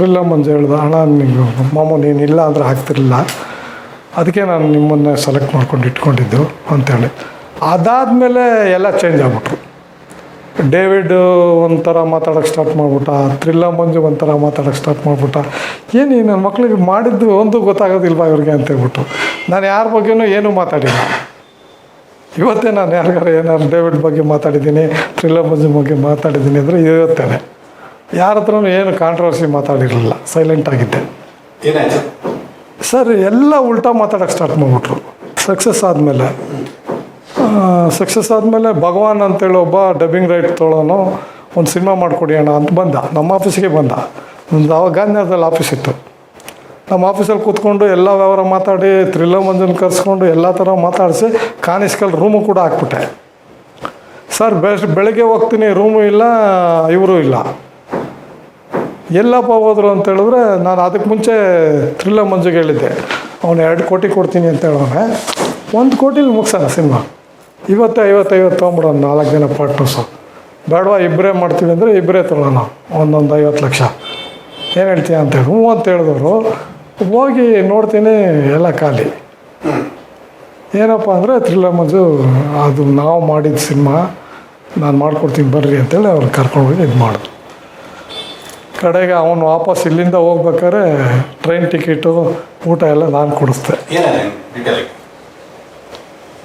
ತ್ರಿಲ್ಲ ಮಂಜು ಹೇಳ್ದ ಹಣ ನೀವು ಮಾಮು ನೀನು ಇಲ್ಲ ಅಂದರೆ ಹಾಕ್ತಿರಲಿಲ್ಲ ಅದಕ್ಕೆ ನಾನು ನಿಮ್ಮನ್ನೇ ಸೆಲೆಕ್ಟ್ ಮಾಡ್ಕೊಂಡು ಇಟ್ಕೊಂಡಿದ್ದು, ಅಂತೇಳಿ. ಅದಾದಮೇಲೆ ಎಲ್ಲ ಚೇಂಜ್ ಆಗ್ಬಿಟ್ರು. ಡೇವಿಡ್ ಒಂಥರ ಮಾತಾಡೋಕ್ಕೆ ಸ್ಟಾರ್ಟ್ ಮಾಡಿಬಿಟ್ಟ ತ್ರಿಲ್ಲ ಮಂಜು ಒಂಥರ ಮಾತಾಡೋಕೆ ಸ್ಟಾರ್ಟ್ ಮಾಡಿಬಿಟ್ಟ. ಏನು ನನ್ನ ಮಕ್ಳಿಗೆ ಮಾಡಿದ್ದು ಒಂದು ಗೊತ್ತಾಗೋದಿಲ್ವಾ ಇವ್ರಿಗೆ ಅಂತ ಹೇಳ್ಬಿಟ್ಟು ನಾನು ಯಾರ ಬಗ್ಗೆನೂ ಏನೂ ಮಾತಾಡಿಲ್ಲ. ಇವತ್ತೇ ನಾನು ಯಾರಿಗಾರು ಏನಾದ್ರು ಡೇವಿಡ್ ಬಗ್ಗೆ ಮಾತಾಡಿದ್ದೀನಿ ತ್ರಿಲ್ಲ ಮಂಜು ಬಗ್ಗೆ ಮಾತಾಡಿದ್ದೀನಿ ಅಂದರೆ ಇವತ್ತೇನೆ. ಯಾರ ಹತ್ರನೂ ಏನು ಕಾಂಟ್ರವರ್ಸಿ ಮಾತಾಡಿರಲಿಲ್ಲ. ಸೈಲೆಂಟ್ ಆಗಿದ್ದೆ. ಏನಾಯ್ತು? ಸರ್ ಎಲ್ಲ ಉಲ್ಟಾ ಮಾತಾಡೋಕ್ಕೆ ಸ್ಟಾರ್ಟ್ ಮಾಡಿಬಿಟ್ರು. ಸಕ್ಸಸ್ ಆದಮೇಲೆ. ಸಕ್ಸಸ್ ಆದಮೇಲೆ ಭಗವಾನ್ ಅಂತೇಳಿ ಒಬ್ಬ ಡಬ್ಬಿಂಗ್ ರೈಟ್ ತೊಳೋನು ಒಂದು ಸಿನಿಮಾ ಮಾಡಿಕೊಡಿ ಅಣ್ಣ ಅಂತ ಬಂದ. ನಮ್ಮ ಆಫೀಸಿಗೆ ಬಂದ. ಒಂದು ಅವಾಗ ಗಾಂಧಿನಗರದಲ್ಲಿ ಆಫೀಸ್ ಇತ್ತು. ನಮ್ಮ ಆಫೀಸಲ್ಲಿ ಕೂತ್ಕೊಂಡು ಎಲ್ಲ ವ್ಯವಹಾರ ಮಾತಾಡಿ ತ್ರಿಲ್ಲ ಮಂಜನ್ ಕರೆಸ್ಕೊಂಡು ಎಲ್ಲ ಥರ ಮಾತಾಡಿಸಿ ಕಾಣಿಸ್ಕಲ್ ರೂಮು ಕೂಡ ಹಾಕ್ಬಿಟ್ಟೆ. ಸರ್ ಬೆಸ್ಟ್ ಬೆಳಗ್ಗೆ ಹೋಗ್ತೀನಿ ರೂಮು ಇಲ್ಲ ಇವರು ಇಲ್ಲ. ಎಲ್ಲಪ್ಪ ಹೋದರು ಅಂತ ಹೇಳಿದ್ರೆ ನಾನು ಅದಕ್ಕೆ ಮುಂಚೆ ಥ್ರಿಲ್ಲರ್ ಮಂಜುಗೆ ಹೇಳಿದ್ದೆ. ಅವನು ಎರಡು ಕೋಟಿ ಕೊಡ್ತೀನಿ ಅಂತ ಹೇಳೋನೆ. ಒಂದು ಕೋಟಿಲಿ ಮುಗಿಸೋಣ ಸಿನಿಮಾ. ಇವತ್ತು ಐವತ್ತೈವತ್ತು ಐವತ್ತು ತೊಗೊಂಬಿಡೋಣ ನಾಲ್ಕು ಜನ ಪಾರ್ಟ್ನರ್ಸು ಬೇಡವಾ, ಇಬ್ಬರೇ ಮಾಡ್ತೀವಿ ಅಂದರೆ ಇಬ್ಬರೇ ತೊಗೊಳೋಣ. ಒಂದೊಂದು ಐವತ್ತು ಲಕ್ಷ. ಏನು ಹೇಳ್ತೀಯ ಅಂತ ಹೇಳಿ, ಹ್ಞೂ ಅಂತ ಹೇಳಿದವರು, ಹೋಗಿ ನೋಡ್ತೀನಿ, ಎಲ್ಲ ಖಾಲಿ. ಏನಪ್ಪ ಅಂದರೆ ಥ್ರಿಲ್ಲರ್ ಮಂಜು, ಅದು ನಾವು ಮಾಡಿದ ಸಿನಿಮಾ, ನಾನು ಮಾಡ್ಕೊಡ್ತೀನಿ ಬರ್ರಿ ಅಂತೇಳಿ ಅವ್ರು ಕರ್ಕೊಂಡೋಗಿ ಇದು ಮಾಡಿದ್ರು ಕಡೆಗೆ ಅವನು ವಾಪಸ್ ಇಲ್ಲಿಂದ ಹೋಗ್ಬೇಕಾದ್ರೆ ಟ್ರೈನ್ ಟಿಕೆಟು ಊಟ ಎಲ್ಲ ನಾನು ಕೊಡಿಸ್ದೆ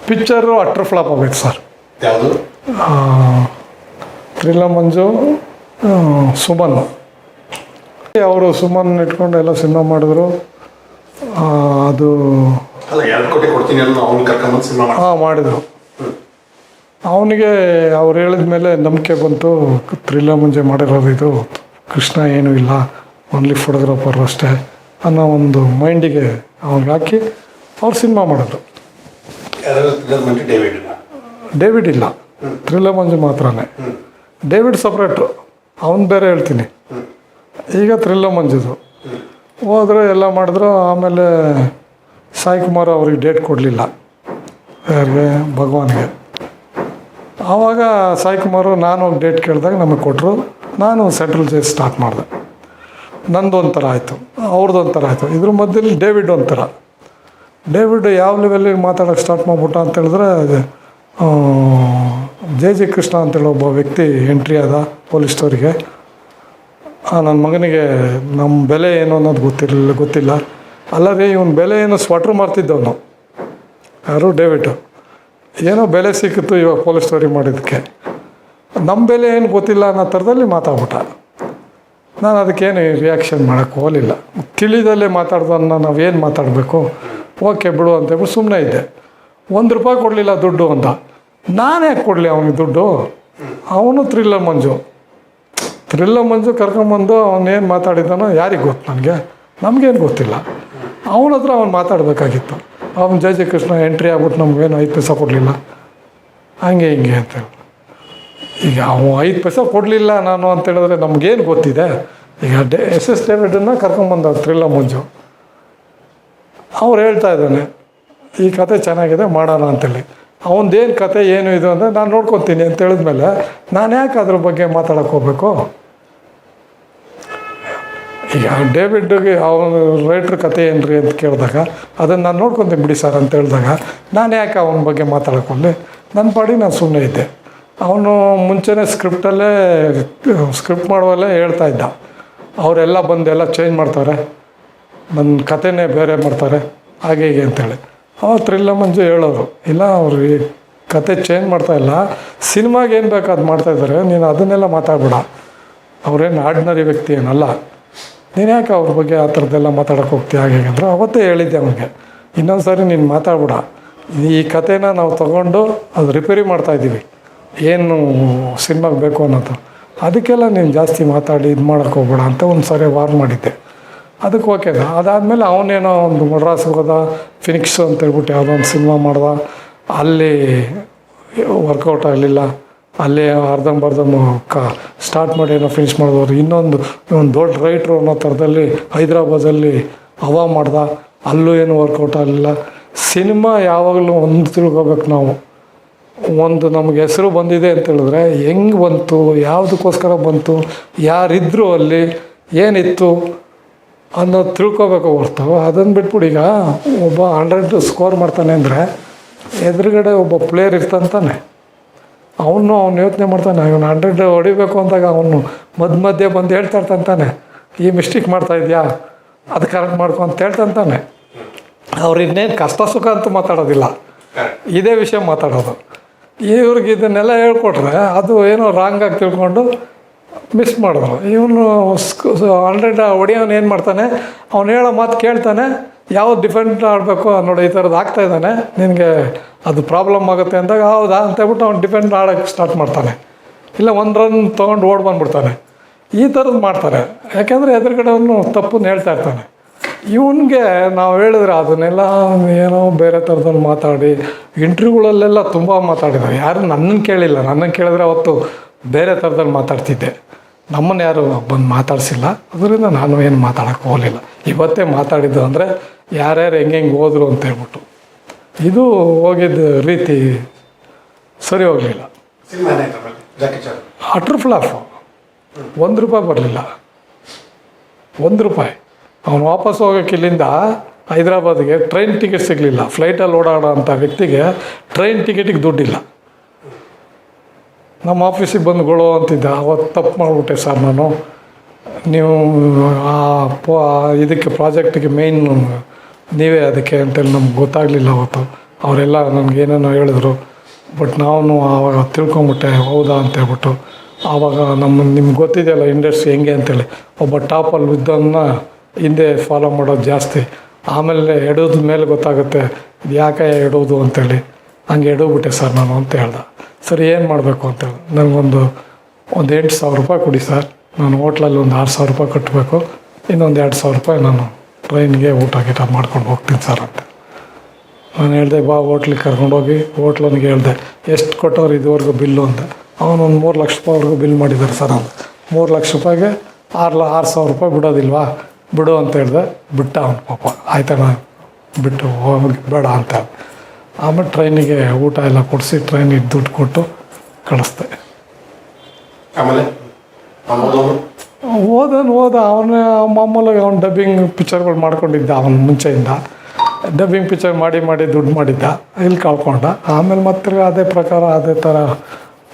ಪಿಕ್ಚರು ಅಟ್ರ್ ಫ್ಲಾಪ್ ಆಗೋಯ್ತು ಸರ್ ತ್ರಿಲ್ಲ ಮಂಜು ಸುಮನ್. ಅವರು ಸುಮನ್ ಇಟ್ಕೊಂಡು ಎಲ್ಲ ಸಿನಿಮಾ ಮಾಡಿದ್ರು. ಅದು ಹಾಂ ಮಾಡಿದರು. ಅವನಿಗೆ ಅವ್ರು ಹೇಳಿದ ಮೇಲೆ ನಂಬಿಕೆ ಬಂತು. ತ್ರಿಲ್ಲ ಮುಂಜೆ ಮಾಡಿರೋದು ಇದು. ಕೃಷ್ಣ ಏನೂ ಇಲ್ಲ. ಓನ್ಲಿ ಫೋಟೋಗ್ರಾಫರ್ ಅಷ್ಟೇ ಅನ್ನೋ ಒಂದು ಮೈಂಡಿಗೆ ಅವ್ನಿಗೆ ಹಾಕಿ ಅವ್ರು ಸಿನಿಮಾ ಮಾಡಿದ್ರು ಡೇವಿಡ್ ಡೇವಿಡ್ ಇಲ್ಲ? ತ್ರಿಲ ಮಂಜು ಮಾತ್ರನೇ. ಡೇವಿಡ್ ಸಪ್ರೇಟು ಅವನು ಬೇರೆ ಹೇಳ್ತೀನಿ. ಈಗ ತ್ರಿಲ್ಲ ಮಂಜುದು ಹೋದ್ರೆ ಎಲ್ಲ ಮಾಡಿದ್ರು ಆಮೇಲೆ ಸಾಯಿ ಕುಮಾರ್ ಅವ್ರಿಗೆ ಡೇಟ್ ಕೊಡಲಿಲ್ಲ. ಯಾರಿಗೆ? ಭಗವಾನ್ಗೆ. ಆವಾಗ ಸಾಯಿ ಕುಮಾರು ನಾನು ಹೋಗಿ ಡೇಟ್ ಕೇಳಿದಾಗ ನಮಗೆ ಕೊಟ್ಟರು ನಾನು ಸೆಂಟ್ರಲ್ ಜೈಲ್ ಸ್ಟಾರ್ಟ್ ಮಾಡಿದೆ. ನಂದು ಒಂಥರ ಆಯಿತು ಅವ್ರದ್ದು ಒಂಥರ ಆಯಿತು. ಇದ್ರ ಮಧ್ಯದಲ್ಲಿ ಡೇವಿಡ್ ಒಂಥರ. ಡೇವಿಡ್ ಯಾವ ಲೆವೆಲ್ಲಿಗೆ ಮಾತಾಡೋಕ್ಕೆ ಸ್ಟಾರ್ಟ್ ಮಾಡ್ಬಿಟ್ಟ ಅಂತ ಹೇಳಿದ್ರೆ ಜೆ ಜೆ ಕೃಷ್ಣ ಅಂತೇಳಿ ಒಬ್ಬ ವ್ಯಕ್ತಿ ಎಂಟ್ರಿ ಆದ ಪೊಲೀಸ್ ಸ್ಟೋರಿಗೆ ನನ್ನ ಮಗನಿಗೆ ನಮ್ಮ ಬೆಲೆ ಏನು ಅನ್ನೋದು ಗೊತ್ತಿರಲಿಲ್ಲ, ಗೊತ್ತಿಲ್ಲ. ಅಲ್ಲದೆ ಇವನು ಬೆಲೆ ಏನು ಸ್ವೆಟ್ರ್ ಮಾಡ್ತಿದ್ದವನು ಯಾರು? ಡೇವಿಡ್. ಏನೋ ಬೆಲೆ ಸಿಕ್ಕಿತ್ತು ಇವಾಗ ಪೊಲೀಸ್ ಸ್ಟೋರಿ ಮಾಡಿದ್ದಕ್ಕೆ. ನಮ್ಮ ಬೆಲೆ ಏನು ಗೊತ್ತಿಲ್ಲ ಅನ್ನೋ ಥರದಲ್ಲಿ ಮಾತಾಡ್ಬಿಟ್ಟ. ನಾನು ಅದಕ್ಕೇನು ರಿಯಾಕ್ಷನ್ ಮಾಡೋಕ್ಕೆ ಹೋಗಲಿಲ್ಲ. ತಿಳಿದಲ್ಲೇ ಮಾತಾಡ್ದನ್ನ ನಾವೇನು ಮಾತಾಡಬೇಕು? ಓಕೆ ಬಿಡು ಅಂತೇಳ್ಬಿಟ್ಟು ಸುಮ್ಮನೆ ಇದ್ದೆ. ಒಂದು ರೂಪಾಯಿ ಕೊಡಲಿಲ್ಲ ದುಡ್ಡು ಅಂತ. ನಾನು ಯಾಕೆ ಕೊಡಲಿ ಅವನಿಗೆ ದುಡ್ಡು? ಅವನು ತ್ರಿಲ್ಲ ಮಂಜು. ತ್ರಿಲ್ಲ ಮಂಜು ಕರ್ಕೊಂಬಂದು ಅವನೇನು ಮಾತಾಡಿದ್ದಾನೋ ಯಾರಿಗೆ ಗೊತ್ತು ನನಗೆ? ನಮಗೇನು ಗೊತ್ತಿಲ್ಲ. ಅವನ ಹತ್ರ ಅವ್ನು ಮಾತಾಡಬೇಕಾಗಿತ್ತು. ಅವನು ಜಯ ಜಯ ಕೃಷ್ಣ ಎಂಟ್ರಿ ಆಗ್ಬಿಟ್ಟು ನಮಗೇನು ಐದು ಪೈಸ ಕೊಡಲಿಲ್ಲ. ಹಂಗೆ ಹಿಂಗೆ ಅಂತೇಳಿ ಈಗ ಅವ ಐದು ಪೈಸೆ ಕೊಡಲಿಲ್ಲ ನಾನು ಅಂತ ಹೇಳಿದ್ರೆ ನಮಗೇನು ಗೊತ್ತಿದೆ? ಈಗ ಡೆ, ಎಸ್ ಎಸ್ ಡೇವಿಡನ್ನ ಕರ್ಕೊಂಬಂದ ತ್ರಿಲ್ಲ ಮುಂಜು ಅವ್ರು ಹೇಳ್ತಾ ಇದ್ದಾನೆ, ಈ ಕತೆ ಚೆನ್ನಾಗಿದೆ, ಮಾಡೋಣ ಅಂತೇಳಿ. ಅವನದೇನು ಕತೆ, ಏನು ಇದು ಅಂದರೆ ನಾನು ನೋಡ್ಕೊತೀನಿ ಅಂತ ಹೇಳಿದ್ಮೇಲೆ ನಾನು ಯಾಕೆ ಅದ್ರ ಬಗ್ಗೆ ಮಾತಾಡೋಕೆ ಹೋಗ್ಬೇಕು? ಈಗ ಡೇವಿಡ್ಗೆ ಅವನು ರೈಟ್ರ್ ಕತೆ ಏನ್ರಿ ಅಂತ ಕೇಳಿದಾಗ, ಅದನ್ನು ನಾನು ನೋಡ್ಕೊತೀನಿ ಬಿಡಿ ಸರ್ ಅಂತ ಹೇಳಿದಾಗ, ನಾನು ಯಾಕೆ ಅವನ ಬಗ್ಗೆ ಮಾತಾಡೋಕೆ ಹೋಗಲಿ? ನನ್ನ ಪಾಡಿ ನಾನು ಸುಮ್ಮನೆ ಇದ್ದೆ. ಅವನು ಮುಂಚೆನೇ ಸ್ಕ್ರಿಪ್ಟಲ್ಲೇ, ಸ್ಕ್ರಿಪ್ಟ್ ಮಾಡುವಲ್ಲೇ ಹೇಳ್ತಾ ಇದ್ದ. ಅವರೆಲ್ಲ ಬಂದು ಎಲ್ಲ ಚೇಂಜ್ ಮಾಡ್ತಾರೆ. ನನ್ನ ಕತೆನೇ ಬೇರೆ ಮಾಡ್ತಾರೆ. ಹಾಗೆ ಹೀಗೆ ಅಂತೇಳಿ. ಅವಾಗ ತ್ರಿಲ್ಲ ಮಂಜು ಹೇಳೋರು. ಇಲ್ಲ, ಅವರು ಈ ಕತೆ ಚೇಂಜ್ ಮಾಡ್ತಾ ಇಲ್ಲ. ಸಿನಿಮಾಗೆ ಏನು ಬೇಕು ಅದು ಮಾಡ್ತಾಯಿದ್ದಾರೆ ನೀನು ಅದನ್ನೆಲ್ಲ ಮಾತಾಡ್ಬೇಡ. ಅವ್ರೇನು ಆರ್ಡಿನರಿ ವ್ಯಕ್ತಿ ಏನಲ್ಲ. ನೀನು ಯಾಕೆ ಅವ್ರ ಬಗ್ಗೆ ಆ ಥರದ್ದೆಲ್ಲ ಮಾತಾಡೋಕೆ ಹೋಗ್ತೀಯ? ಹಾಗೆ ಹೀಗೆ ಅಂದ್ರೆ ಅವತ್ತೇ ಹೇಳಿದ್ದೆ ಅವನಿಗೆ. ಇನ್ನೊಂದು ಸಾರಿ ನೀನು ಮಾತಾಡ್ಬೇಡ. ಈ ಕತೆನ ನಾವು ತಗೊಂಡು ಅದು ರಿಪೇರಿ ಮಾಡ್ತಾಯಿದ್ದೀವಿ ಏನು ಸಿನಿಮಾಗೆ ಬೇಕು ಅನ್ನೋದು. ಅದಕ್ಕೆಲ್ಲ ನೀನು ಜಾಸ್ತಿ ಮಾತಾಡಿ ಇದು ಮಾಡೋಕ್ಕೆ ಹೋಗ್ಬೇಡ ಅಂತ ಒಂದು ಸಾರಿ ವಾರ್ ಮಾಡಿದ್ದೆ. ಅದಕ್ಕೆ ಓಕೆ ಅದಾದಮೇಲೆ ಅವನೇನೋ ಒಂದು ಮಡ್ರಾಸ್ಗೆ ಹೋದ ಫಿನಿಕ್ಸ್ ಅಂತ ಹೇಳ್ಬಿಟ್ಟು ಯಾವುದೋ ಒಂದು ಸಿನಿಮಾ ಮಾಡ್ದ. ಅಲ್ಲಿ ವರ್ಕೌಟ್ ಆಗಲಿಲ್ಲ. ಅಲ್ಲೇ ಅರ್ಧಂಬರ್ಧಮ್ ಕ ಸ್ಟಾರ್ಟ್ ಮಾಡಿ ಏನೋ ಫಿನಿಷ್ ಮಾಡಿದವರು. ಇನ್ನೊಂದು ಒಂದು ದೊಡ್ಡ ರೈಟ್ರು ಅನ್ನೋ ಥರದಲ್ಲಿ ಹೈದ್ರಾಬಾದಲ್ಲಿ ಹವಾ ಮಾಡ್ದ. ಅಲ್ಲೂ ಏನು ವರ್ಕೌಟ್ ಆಗಲಿಲ್ಲ. ಸಿನಿಮಾ ಯಾವಾಗಲೂ ಒಂದು ತಿಳ್ಕೋಬೇಕು ನಾವು. ಒಂದು ನಮಗೆ ಹೆಸರು ಬಂದಿದೆ ಅಂತ ಹೇಳಿದ್ರೆ ಹೆಂಗೆ ಬಂತು ಯಾವುದಕ್ಕೋಸ್ಕರ ಬಂತು ಯಾರಿದ್ರು ಅಲ್ಲಿ ಏನಿತ್ತು ಅನ್ನೋದು ತಿಳ್ಕೊಬೇಕು ಹೊರ್ತು. ಅದನ್ನು ಬಿಟ್ಬಿಟ್ಟು ಈಗ ಒಬ್ಬ ಹಂಡ್ರೆಡ್ ಸ್ಕೋರ್ ಮಾಡ್ತಾನೆ ಅಂದರೆ ಎದುರುಗಡೆ ಒಬ್ಬ ಪ್ಲೇಯರ್ ಇರ್ತಂತಾನೆ ಅವನು ಅವ್ನು ಯೋಚನೆ ಮಾಡ್ತಾನೆ ಇವನು ಹಂಡ್ರೆಡ್ ಹೊಡಿಬೇಕು ಅಂದಾಗ ಅವನು ಮಧ್ಯ ಮಧ್ಯೆ ಬಂದು ಹೇಳ್ತಾ ಇರ್ತಾನೆ ಈ ಮಿಸ್ಟೇಕ್ ಮಾಡ್ತಾ ಇದೆಯಾ? ಅದು ಕರೆಕ್ಟ್ ಮಾಡ್ಕೊ ಅಂತ ಹೇಳ್ತಂತಾನೆ ಅವ್ರು ಇನ್ನೇನು ಕಷ್ಟ ಸುಖ ಅಂತೂ ಮಾತಾಡೋದಿಲ್ಲ. ಇದೇ ವಿಷಯ ಮಾತಾಡೋದು. ಇವ್ರಿಗೆ ಇದನ್ನೆಲ್ಲ ಹೇಳ್ಕೊಟ್ರೆ ಅದು ಏನೋ ರಾಂಗಾಗಿ ತಿಳ್ಕೊಂಡು ಮಿಸ್ ಮಾಡಿದ್ರು. ಇವನು ಆಲ್ರೆಡಿ ಹೊಡಿಯೋನು ಏನು ಮಾಡ್ತಾನೆ? ಅವನು ಹೇಳೋ ಮಾತು ಕೇಳ್ತಾನೆ, ಯಾವ ಡಿಫೆಂಡ್ ಆಡಬೇಕು ನೋಡಿ ಈ ಥರದ್ದು ಆಗ್ತಾ ಇದ್ದಾನೆ, ನಿನಗೆ ಅದು ಪ್ರಾಬ್ಲಮ್ ಆಗುತ್ತೆ ಅಂದಾಗ, ಹೌದಾ ಅಂತ ಹೇಳ್ಬಿಟ್ಟು ಅವ್ನು ಡಿಫೆಂಡ್ ಆಡೋಕ್ಕೆ ಸ್ಟಾರ್ಟ್ ಮಾಡ್ತಾನೆ. ಇಲ್ಲ, ಒಂದು ರನ್ ತೊಗೊಂಡು ಓಡ್ ಬಂದ್ಬಿಡ್ತಾನೆ. ಈ ಥರದ್ದು ಮಾಡ್ತಾರೆ. ಯಾಕೆಂದರೆ ಎದುರುಗಡೆ ಅವನು ತಪ್ಪನ್ನು ಹೇಳ್ತಾ ಇರ್ತಾನೆ. ಇವನಿಗೆ ನಾವು ಹೇಳಿದ್ರೆ ಅದನ್ನೆಲ್ಲ ಏನೋ ಬೇರೆ ಥರದಲ್ಲಿ ಮಾತಾಡಿ ಇಂಟ್ರ್ಯೂಗಳಲ್ಲೆಲ್ಲ ತುಂಬ ಮಾತಾಡಿದ್ದಾರೆ ಯಾರು ನನ್ನನ್ನು ಕೇಳಿಲ್ಲ. ನನ್ನನ್ನು ಕೇಳಿದ್ರೆ ಅವತ್ತು ಬೇರೆ ಥರದಲ್ಲಿ ಮಾತಾಡ್ತಿದ್ದೆ. ನಮ್ಮನ್ನು ಯಾರು ಬಂದು ಮಾತಾಡಿಸಿಲ್ಲ. ಅದರಿಂದ ನಾನು ಏನು ಮಾತಾಡೋಕ್ಕೆ ಹೋಗಲಿಲ್ಲ. ಇವತ್ತೇ ಮಾತಾಡಿದ್ದು ಅಂದರೆ ಯಾರ್ಯಾರು ಹೆಂಗೆ ಹೆಂಗೆ ಹೋದರು ಅಂತ ಹೇಳ್ಬಿಟ್ಟು. ಇದು ಹೋಗಿದ್ದ ರೀತಿ ಸರಿ ಹೋಗಲಿಲ್ಲ. ಅಟ್ರ್ ಫ್ಲಾಫು ಒಂದು ರೂಪಾಯಿ ಬರಲಿಲ್ಲ. ಒಂದು ರೂಪಾಯಿ. ಅವನು ವಾಪಸ್ ಹೋಗೋಕೆ ಇಲ್ಲಿಂದ ಹೈದ್ರಾಬಾದ್ಗೆ ಟ್ರೈನ್ ಟಿಕೆಟ್ ಸಿಗಲಿಲ್ಲ. ಫ್ಲೈಟಲ್ಲಿ ಓಡಾಡೋ ಅಂಥ ವ್ಯಕ್ತಿಗೆ ಟ್ರೈನ್ ಟಿಕೆಟಿಗೆ ದುಡ್ಡಿಲ್ಲ. ನಮ್ಮ ಆಫೀಸಿಗೆ ಬಂದು ಗೊಳೋ ಅಂತಿದ್ದ. ಅವತ್ತು ತಪ್ಪು ಮಾಡಿಬಿಟ್ಟೆ ಸರ್ ನಾನು. ನೀವು, ಆ, ಪ ಇದಕ್ಕೆ ಪ್ರಾಜೆಕ್ಟಿಗೆ ಮೇಯ್ನ್ ನೀವೇ ಅದಕ್ಕೆ ಅಂತೇಳಿ ನಮ್ಗೆ ಗೊತ್ತಾಗಲಿಲ್ಲ ಅವತ್ತು. ಅವರೆಲ್ಲ ನನಗೆ ಏನೇನೋ ಹೇಳಿದ್ರು. ಬಟ್ ನಾವು ಆವಾಗ ತಿಳ್ಕೊಂಬಿಟ್ಟೆ, ಹೌದಾ ಅಂತ ಹೇಳ್ಬಿಟ್ಟು. ಆವಾಗ ನಮ್ಮ ನಿಮ್ಗೆ ಗೊತ್ತಿದೆಯಲ್ಲ ಇಂಡಸ್ಟ್ರಿ ಹೆಂಗೆ ಅಂತೇಳಿ. ಒಬ್ಬ ಟಾಪಲ್ಲಿ ಇದ್ದನ್ನ ಹಿಂದೆ ಫಾಲೋ ಮಾಡೋದು ಜಾಸ್ತಿ. ಆಮೇಲೆ ಎಡೋದ ಮೇಲೆ ಗೊತ್ತಾಗುತ್ತೆ ಯಾಕೆ ಎಡೋದು ಅಂತೇಳಿ. ಹಂಗೆ ಎಡೋಗ್ಬಿಟ್ಟೆ ಸರ್ ನಾನು ಅಂತ ಹೇಳ್ದೆ. ಸರ್ ಏನು ಮಾಡಬೇಕು ಅಂತೇಳಿ ನನಗೊಂದು ಒಂದು ಎಂಟು ಸಾವಿರ ರೂಪಾಯಿ ಕೊಡಿ ಸರ್. ನಾನು ಹೋಟ್ಲಲ್ಲಿ ಒಂದು ಆರು ಸಾವಿರ ರೂಪಾಯಿ ಕಟ್ಟಬೇಕು ಇನ್ನೊಂದು ಎರಡು ಸಾವಿರ ರೂಪಾಯಿ ನಾನು ಟ್ರೈನ್ಗೆ ಊಟ ಗೀಟ ಮಾಡ್ಕೊಂಡು ಹೋಗ್ತೀನಿ ಸರ್ ಅಂತ. ನಾನು ಹೇಳಿದೆ, ಬಾ ಹೋಟ್ಲಿಗೆ ಕರ್ಕೊಂಡೋಗಿ, ಹೋಟ್ಲನಿಗೆ ಹೇಳಿದೆ, ಎಷ್ಟು ಕೊಟ್ಟವ್ರು ಇದುವರೆಗೂ ಬಿಲ್ಲು? ಅಂತ. ಅವನೊಂದು ಮೂರು ಲಕ್ಷ ರೂಪಾಯಿವರೆಗೂ ಬಿಲ್ ಮಾಡಿದ್ದಾರೆ ಸರ್ ಅಂತ. ಮೂರು ಲಕ್ಷ ರೂಪಾಯಿಗೆ ಆರು ಆರು ಸಾವಿರ ರೂಪಾಯಿ ಬಿಡೋದಿಲ್ವಾ? ಬಿಡು ಅಂತ ಹೇಳಿದೆ ಬಿಟ್ಟ ಅವನು ಪಾಪ. ಆಯ್ತಣ್ಣ ಬಿಟ್ಟು ಹೋಗಿ ಬೇಡ ಅಂತ. ಆಮೇಲೆ ಟ್ರೈನಿಗೆ ಊಟ ಎಲ್ಲ ಕೊಡಿಸಿ ಟ್ರೈನಿಗೆ ದುಡ್ಡು ಕೊಟ್ಟು ಕಳಿಸ್ದೆ. ಆಮೇಲೆ? ಓದನ್ ಓದ ಅವನ ಮಾಮೂಲಾಗಿ ಅವ್ನು ಡಬ್ಬಿಂಗ್ ಪಿಕ್ಚರ್ಗಳು ಮಾಡ್ಕೊಂಡಿದ್ದ ಅವನ ಮುಂಚೆಯಿಂದ. ಡಬ್ಬಿಂಗ್ ಪಿಕ್ಚರ್ ಮಾಡಿ ಮಾಡಿ ದುಡ್ಡು ಮಾಡಿದ್ದ. ಇಲ್ಲಿ ಕಳ್ಕೊಂಡ. ಆಮೇಲೆ ಮತ್ತೆ ಅದೇ ಪ್ರಕಾರ ಅದೇ ಥರ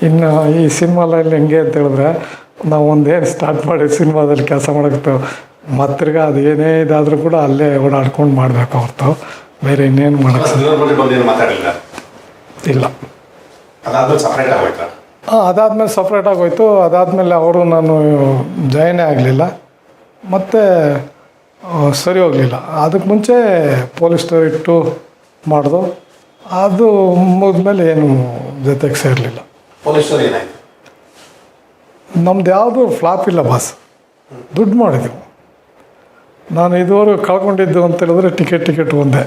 ಇನ್ನು ಈ ಸಿನಿಮಾದಲ್ಲಿ ಹೆಂಗೆ ಅಂತ ಹೇಳಿದ್ರೆ ನಾವು ಒಂದೇನು ಸ್ಟಾರ್ಟ್ ಮಾಡಿ ಸಿನಿಮಾದಲ್ಲಿ ಕೆಲಸ ಮಾಡೋಕ್ಕೆ ಮತ್ತಿರ್ಗ ಅದು ಏನೇ ಇದಾದರೂ ಕೂಡ ಅಲ್ಲೇ ಓಡಾಡ್ಕೊಂಡು ಮಾಡಬೇಕು ಹೊರತು. ಬೇರೆ ಇನ್ನೇನು ಮಾಡೋಕ್ಕೆ ಇಲ್ಲ. ಅದಾದ್ಮೇಲೆ ಸಪ್ರೇಟ್ ಆಗೋಯ್ತಾ? ಹಾಂ ಅದಾದಮೇಲೆ ಸಪ್ರೇಟಾಗಿ ಆಗೋಯ್ತು. ಅದಾದಮೇಲೆ ಅವರು ನಾನು ಜಾಯ್ನೇ ಆಗಲಿಲ್ಲ. ಮತ್ತು ಸರಿ ಹೋಗಲಿಲ್ಲ. ಅದಕ್ಕೆ ಮುಂಚೆ ಪೊಲೀಸ್ ಸ್ಟೋರಿ ಇಟ್ಟು ಮಾಡಿದು. ಅದು ಮುಗಿದ್ಮೇಲೆ ಏನು ಜೊತೆಗೆ ಸೇರಲಿಲ್ಲ. ನಮ್ದು ಯಾವುದು ಫ್ಲಾಪ್ ಇಲ್ಲ ಬಾಸ್ ದುಡ್ಡು ಮಾಡಿದೆವು ನಾನು ಇದುವರೆಗೂ ಕಳ್ಕೊಂಡಿದ್ದು ಅಂತ ಹೇಳಿದ್ರೆ ಟಿಕೆಟ್ ಟಿಕೆಟ್ ಒಂದೇ.